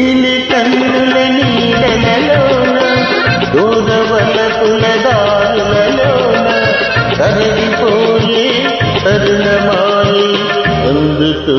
నీలి కన్నుల నీడలలోన దూరవలపుల దారులలోన తరిగిపోయే తరుణమాయి అందుతో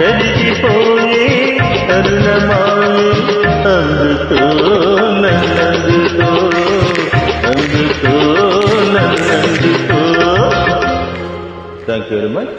తడిచిపోయే తరుణమాయే అందుతో నన్నందుతో అందుతో నన్నందుతో థ్యాంక్ యూ వెరీ మచ్